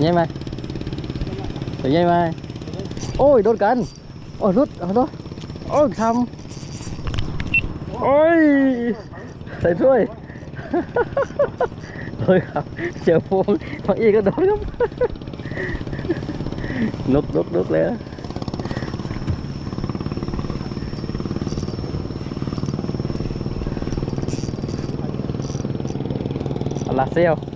nhanh mai, Tới nhanh mai. Ôi đốt cần Ôi rút ôi rồi Ôi xong. Ôi. Thầy thôi, Thôi không. Chờ phong Thằng gì có đốt lắm, nốt nút nút lẽ. Là siêu.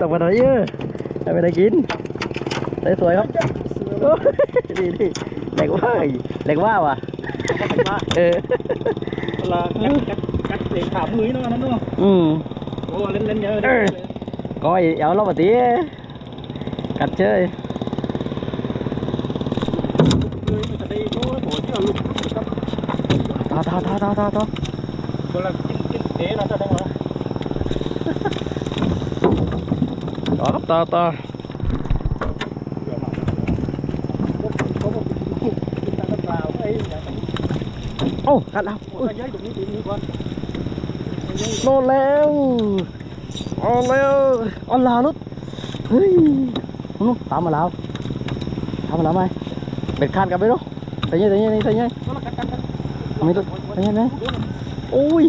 ตักมาไหนเยอะให้ไปได้กินได้สวยครับโอ้ยดีดีแหลกว่าแหลกว่าว่ะเออเวลากัดกัดกัดเด็กขามือเนาะนั่นเนาะอืมโอ้เล่นเล่นเยอะเออ coi áo lót một tí cắt chơi จะได้โอ้โหที่เราลุกกับ to to to to to to เวลากินกินเตะเราจะได้ไหม ต่อครับต่ตาโอ้กัดแล้วโลดแล้วออนแล้วออนลาลุ๊ดเฮ้ยนุ๊กตามมาแล้วตามมาแล้วไหมเบ็ดคาดกันไปรู้ไปยังไงยังไงยังไงม่ต้องไปยังไงโอ้ย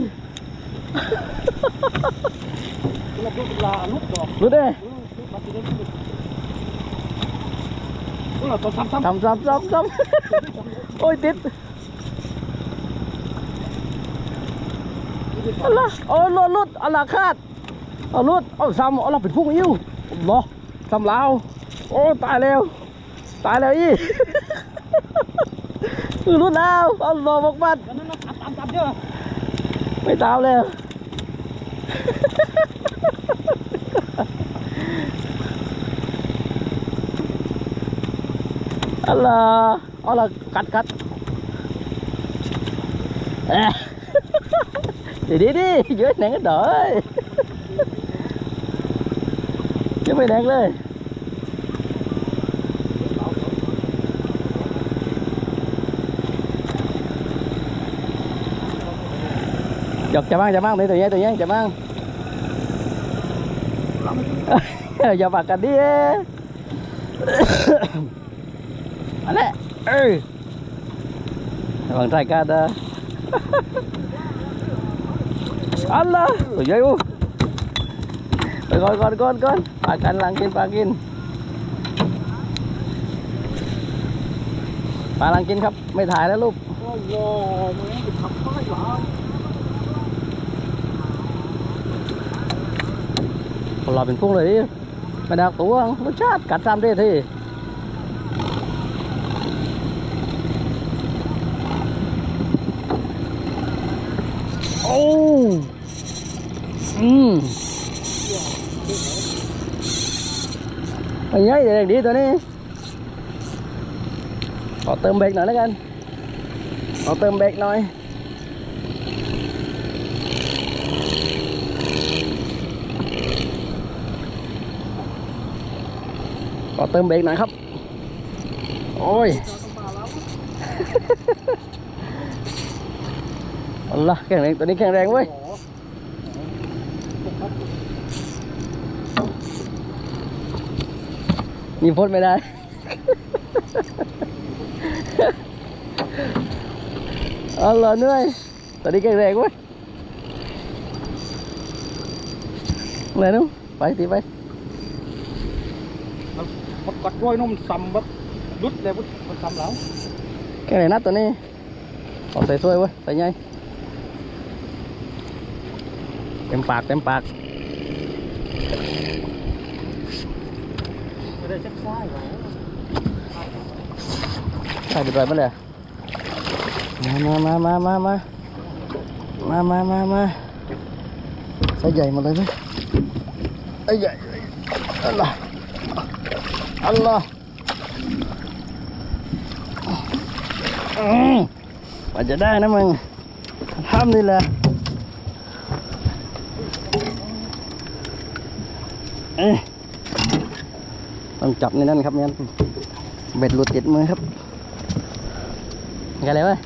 ลุ๊ได้ ทำซ้ำซ้ำซ้ำโอ้ยติดอะไรโอ้ยรลุดอะไรคาดเอารถเอาซ้ำเอาเราเป็นพุ่งอิ่วหรอซ้ำลาวโอ้ตายแล้ว ตายแล้วอีคือดถลาวเอารอบอกบัตรไม่ตามแล้ว Ala, là cắt cắt. À. thì đi đi, dưới này nó đỡ ơi. Chứ mày đang lên. Giật chạm ăn, chạm ăn, đi tự nhiên, tự nhiên, chạm ăn. Giờ bà cả đi. นาแล้วเออระวังใจกัาดาอัลลอฮ์ตัวใหญ่อู้ไปก่อนก่อนก่อนก่อนปากันหลังกินปากินปลาหลังกินครับ ไม่ถ่ายแล้วลูกเราเป็นพุ่งเลยดิไม่ได้ตัวรสชาติกัดซ้ำได้ที่ อ้อืมไอ้ยัยเด็กดีตัวนี้ขอเติมเบรกหน่อยแล้วกันขอเติมเบรกหน่อยขอเติมเบรกหน่อยครับ โอ้ย nữa không ôi Allah แข็งแรงตัวนี้แข็งแรงเว้ยมีพ้นไม่ได้ Allah เหนื่อยตัวนี้แข็งแรงเว้ยอะไรนู้นไปตีไปมันกัดร้อยนุ่มซ้ำแบบดุดเลยมันซ้ำแล้วแข็งแรงนัดตัวนี้เอาใส่ถ้วยเว้ยใส่ไง เต็มปากเต็มปากไม่ได้เช็คซ้ายหรอใส่ไปด้วยมั้ยเลยมามามามามามามามามาใส่ใหญ่มาเลยไหมไอ้ใหญ่อัลลอฮ์อัลลอฮ์มันจะได้นะมึงทำนี่แหละเอ้ย ต้องจับในนั้นครับไม่งั้นเบ็ดหลุดติดมือครับไงเลยวะ